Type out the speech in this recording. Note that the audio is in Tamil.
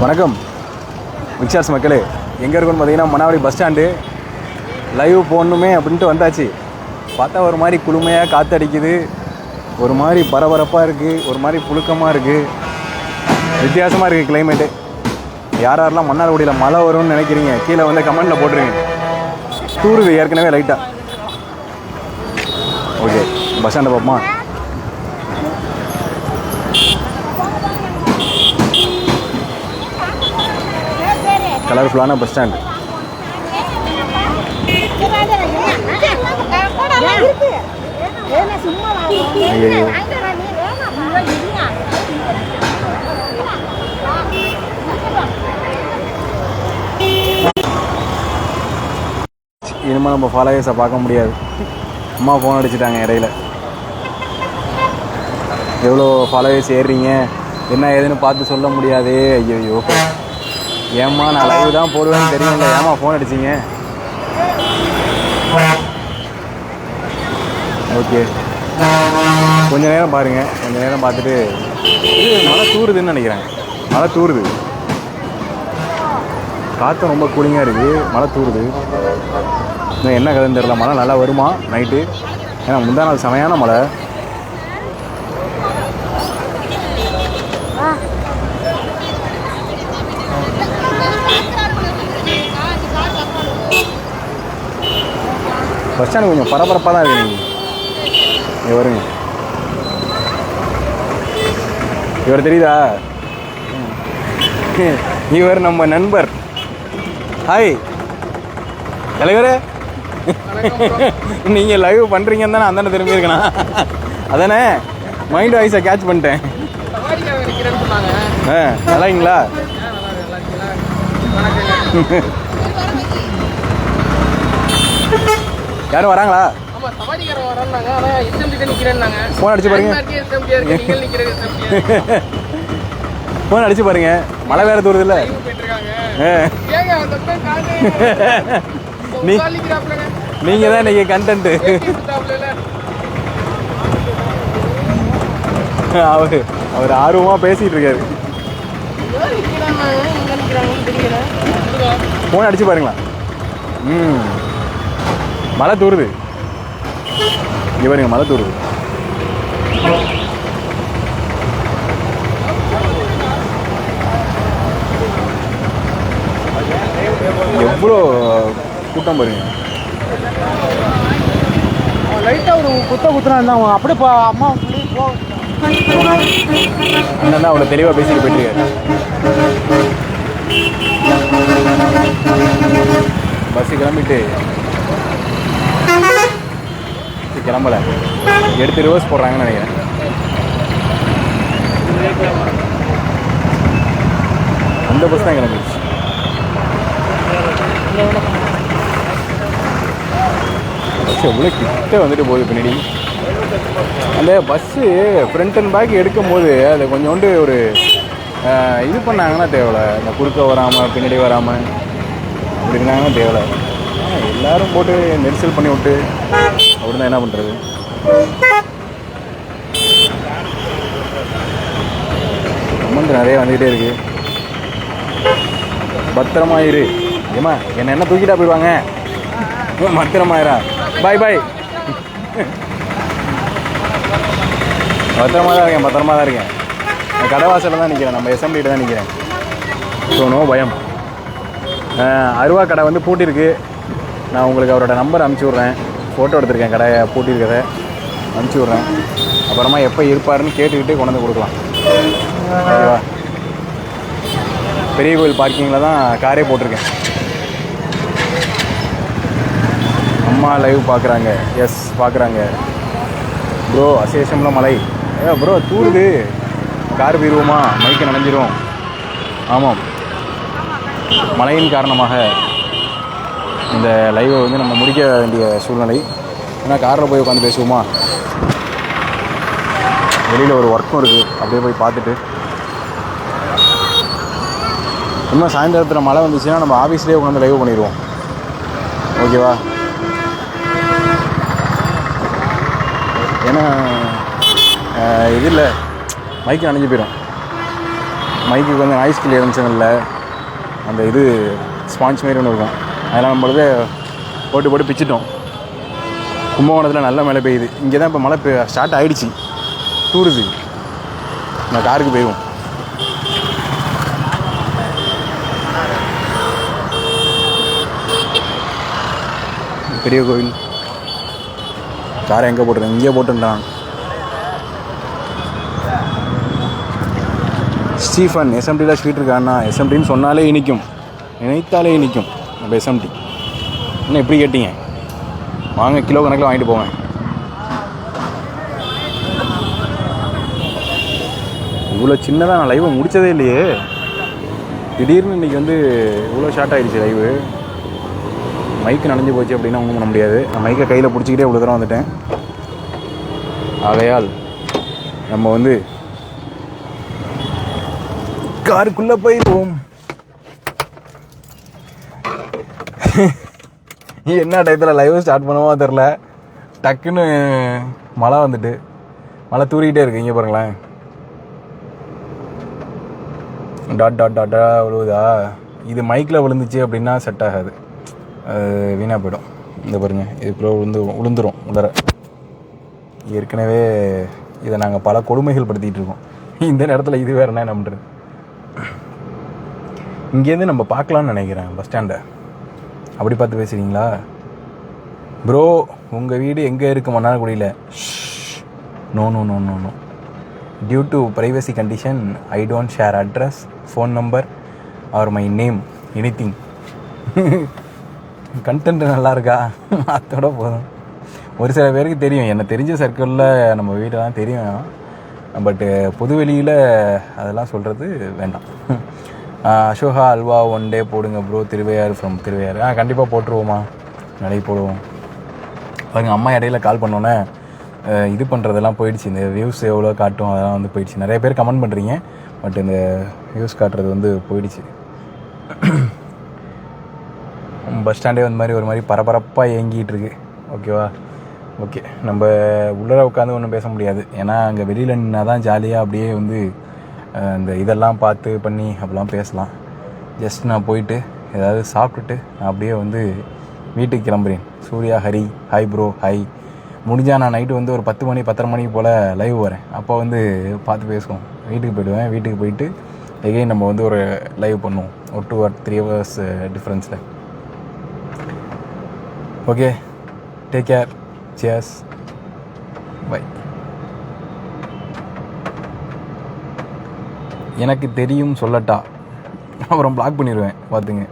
வணக்கம். மிக்சர்ஸ் மக்களே எங்கே இருக்குன்னு பார்த்தீங்கன்னா மணாவடி பஸ் ஸ்டாண்டு லைவ் போடணுமே அப்படின்ட்டு வந்தாச்சு. பார்த்தா ஒரு மாதிரி குளுமையாக காற்றடிக்குது ஒரு மாதிரி பரபரப்பாக இருக்குது ஒரு மாதிரி புழுக்கமாக இருக்குது வித்தியாசமாக இருக்குது கிளைமேட்டு யார் யாரெல்லாம் மன்னார்குடியில் மழை வரும்னு நினைக்கிறீங்க கீழே வந்து கமெண்டில் போட்டுருங்க. தூருது ஏற்கனவே லைட்டாக ஓகே பஸ் ஸ்டாண்டை பார்ப்போமா கலர்ஃபுல்லான பஸ் ஸ்டாண்ட். ஐயையோ. இனிமேல் நம்ம ஃபாலோவர்ஸை பார்க்க முடியாது. அம்மா ஃபோன் அடிச்சிட்டாங்க இடையில. எவ்வளோ ஃபாலோவர்ஸ் ஏறுறீங்க? என்ன ஏதுன்னு பார்த்து சொல்ல முடியாதே. ஐயோ ஏம்மா நான் லைவ் தான் போடுவேன்னு தெரியும்ல. ஏம்மா ஃபோன் அடிச்சீங்க? ஓகே கொஞ்ச நேரம் பாருங்க. கொஞ்ச நேரம் பார்த்துட்டு இது மழை தூறுதுன்னு நினைக்கிறேன். மழை தூறுது காற்று ரொம்ப கூலிங்காக இருக்குது மழை தூறுது இன்னும் என்ன கதைன்னு தெரியல. மழை நல்லா வருமா? நைட்டு ஏன்னா முந்தா நாள் செமையான மழை. பஸ் ஸ்டாண்டு கொஞ்சம் பரபரப்பாக தான் இருக்கு. நீங்கள் வருங்க இவர் தெரியுதா? இவர் நம்ம நண்பர். ஹாய் தலைவரே நீங்கள் லைவ் பண்ணுறீங்கன்னு தானே அந்தாண்ட திரும்பி அதானே? மைண்ட் வாய்ஸை கேட்ச் பண்ணிட்டேன். ஆ நல்லா சொன்னாங்க. ஆ யாரும் வராங்களா. ஃபோன் அடிச்சு பாருங்க? ஃபோன் அடிச்சு பாருங்க மழை வேற தூருது இல்லை live போயிட்டு இருக்காங்க. ஏங்க, அந்த பக்கம் காணு. நீ உட்கார்ந்து நிக்கிறாப்புலங்க. நீங்கள் தான் இன்னைக்கு விட்டாப்புலல. அவர் அவர் ஆர்வமாக பேசிகிட்டு இருக்காரு? ஃபோன் அடிச்சு பாருங்களா ம் மழை தூருது. இங்கே பாருங்க மழை தூருது. எவ்வளோ கூட்டம் பாருங்க. லைட்டா ஒரு குத்த குத்துனா இருந்தாங்க அப்படியே அம்மா அண்ணன் தான் அவ்வளோ தெளிவாக பேசிட்டு போயிட்டுருக்காரு. பஸ்ஸு கிளம்பிட்டு கிளம்பல. எடுத்து ரிவர்ஸ் போடுறாங்கன்னு நினைக்கிறேன். அந்த பஸ் தான் கிளம்பிடுச்சு. பஸ் எவ்வளோ கிட்ட வந்துட்டு போகுது பின்னாடி. அந்த பஸ்ஸு ஃப்ரண்ட் அண்ட் பேக் எடுக்கும் போது அதை கொஞ்சோண்டு ஒரு இது பண்ணாங்கன்னா தேவையில்ல. இந்த குறுக்க வராமல் பின்னாடி வராமல் அப்படி இருந்தாங்கன்னா தேவையில்ல. ஆனா, எல்லாரும் போட்டு நெரிசல் பண்ணி விட்டு அப்படின்னா என்ன பண்ணுறது கமெண்ட் நிறைய வந்துக்கிட்டே இருக்கு. பத்திரமா இரு ஏமா என்ன என்ன தூக்கிட்டா போயிடுவாங்க? பத்திரமாயிரா? பாய் பாய். பத்திரமா தான் இருக்கேன் பத்திரமா தான் இருக்கேன். நான் கடை வாசலில் தான் நிற்கிறேன் நம்ம எஸ்எம்டிட்ட தான் நிற்கிறேன் ஸோ நோ பயம். அருவா கடை வந்து பூட்டியிருக்கு நான் உங்களுக்கு அவரோட நம்பர் அனுப்பிச்சி விட்றேன். ஃபோட்டோ எடுத்திருக்கேன் கடையை பூட்டியிருக்கிறத. அனுப்பிச்சி விட்றேன். அப்புறமா எப்போ இருப்பாருன்னு கேட்டுக்கிட்டே கொண்டு வந்து கொடுக்கலாம். ஓகேவா? பெரிய கோயில் பார்க்கிங்கில் தான் காரே போட்டிருக்கேன். அம்மா லைவ் பார்க்குறாங்க எஸ் பார்க்குறாங்க ப்ரோ அசேஷம்ல மலை ஏ ப்ரோ தூருது. கார் போயிடுவோமா மைக்கு நனைஞ்சிரும். ஆமாம். மழையின் காரணமாக. இந்த லைவை வந்து நம்ம முடிக்க வேண்டிய சூழ்நிலை. ஏன்னா காரில் போய் உட்காந்து பேசுவோமா? வெளியில் ஒரு ஒர்க்கும் இருக்குது அப்படியே போய் பார்த்துட்டு. இன்னும் சாயந்தரத்தில் மழை வந்துச்சுன்னா நம்ம ஆஃபீஸ்லேயே உட்காந்து லைவ் பண்ணிடுவோம். ஓகேவா ஏன்னா இது இல்லை. மைக்கு நனைஞ்சு போயிடும். மைக்கு வந்து நாய்ஸ் கிளியரன்ஸும் இல்லை அந்த இது ஸ்பான்ஸ் மாரி ஒன்று இருக்கும். அதெல்லாம் நம்மளது போட்டு போட்டு பிச்சிட்டோம். கும்பகோணத்தில் நல்ல மழை பெய்யுது. இங்கே தான் இப்போ மழை பெய் ஸ்டார்ட் ஆகிடுச்சு தூருது. நம்ம காருக்கு போயிடுவோம். பெரிய கோவில். காரை எங்கே போட்டுருக்கேன் இங்கே போட்டுருந்தான் ஸ்டீஃபன் எஸ்எம்டியில் ஸ்வீட் இருக்காண்ணா எஸ்எம்டின்னு சொன்னாலே இனிக்கும். நினைத்தாலே இனிக்கும். நம்ம எஸ்எம்டி என்ன எப்படி கேட்டீங்க? வாங்க கிலோ கணக்கில் வாங்கிட்டு போவேன். இவ்வளோ சின்னதாக நான் லைவை முடித்ததே இல்லையே. திடீர்னு இன்றைக்கி வந்து இவ்வளோ ஷார்ட் ஆகிடுச்சு லைவு மைக்கு நனைஞ்சு போச்சு அப்படின்னா ஒன்றும் பண்ண முடியாது. நான் மைக்கை கையில் பிடிச்சிக்கிட்டே இவ்வளோ தூரம் வந்துட்டேன். ஆகையால் நம்ம வந்து காருக்குள்ளே போயிடுவோம் என்ன டயத்தில் லைவ் ஸ்டார்ட் பண்ணுவோ தெரில டக்குன்னு மழை வந்துட்டு. மழை தூரிக்கிட்டே இருக்கு. இங்கே பாருங்களேன். டாட் டாட் டாட்டா விழுவுதா? இது மைக்கில் விழுந்துச்சு அப்படின்னா செட் ஆகாது. அது வீணாக போயிடும். இந்த பாருங்க. இதுக்குள்ளே விழுந்து விழுந்துரும் உலர ஏற்கனவே இதை நாங்கள் பல கொடுமைகள் படுத்திகிட்டு இருக்கோம். இந்த நேரத்தில் இது வேறு என்ன பண்ணுறது இங்கேருந்து நம்ம பார்க்கலான்னு நினைக்கிறேன். பஸ் ஸ்டாண்டை அப்படி பார்த்து பேசுகிறீங்களா ப்ரோ உங்கள் வீடு எங்கே இருக்கு? மன்னார்குடியில். No no no no no due to privacy condition I don't share address phone number or my name anything content நல்லா இருக்கா? அதோட போதும். ஒரு சில பேருக்கு தெரியும். என்னை தெரிஞ்ச சர்க்கிளில் நம்ம வீடெல்லாம் தெரியும். பட்டு பொதுவெளியில் அதெல்லாம் சொல்கிறது வேண்டாம். அசோகா அல்வா ஒன் டே போடுங்க ப்ரோ திருவையாறு ஃப்ரம் திருவையாறு. ஆ கண்டிப்பாக போட்டுருவோமா நாளைக்கு போடுவோம். பாருங்க அம்மா இடையில கால் பண்ணோன்னே இது பண்ணுறதெல்லாம் போயிடுச்சு. இந்த வியூஸ் எவ்வளோ காட்டும் அதெல்லாம் வந்து போயிடுச்சு. நிறைய பேர் கமெண்ட் பண்ணுறீங்க பட் இந்த வியூஸ் காட்டுறது வந்து போயிடுச்சு. பஸ் ஸ்டாண்டே வந்து மாதிரி ஒரு மாதிரி பரபரப்பாக இயங்கிட்டு இருக்கு. ஓகேவா ஓகே நம்ம உள்ளர உட்காந்து ஒன்றும் பேச முடியாது. ஏன்னா அங்கே வெளியில் நின்னா தான் ஜாலியாக அப்படியே வந்து இந்த இதெல்லாம் பார்த்து பண்ணி அப்படிலாம் பேசலாம். ஜஸ்ட் நான் போயிட்டு ஏதாவது சாப்பிட்டுட்டு நான் அப்படியே வந்து வீட்டுக்கு கிளம்புறேன். Surya Hari hi bro hi முடிஞ்சால் நான் நைட்டு வந்து ஒரு பத்து மணி பத்தரை மணிக்கு போல் லைவ் வரேன். அப்போ வந்து பார்த்து பேசுவோம். வீட்டுக்கு போயிடுவேன். வீட்டுக்கு போயிட்டு எகைன் நம்ம வந்து ஒரு லைவ் பண்ணுவோம். ஒரு two or three hours டிஃப்ரென்ஸில் okay take care cheers bye எனக்கு தெரியும் சொல்லட்டா. அப்புறம் பிளாக் பண்ணிடுவேன் பார்த்துங்க.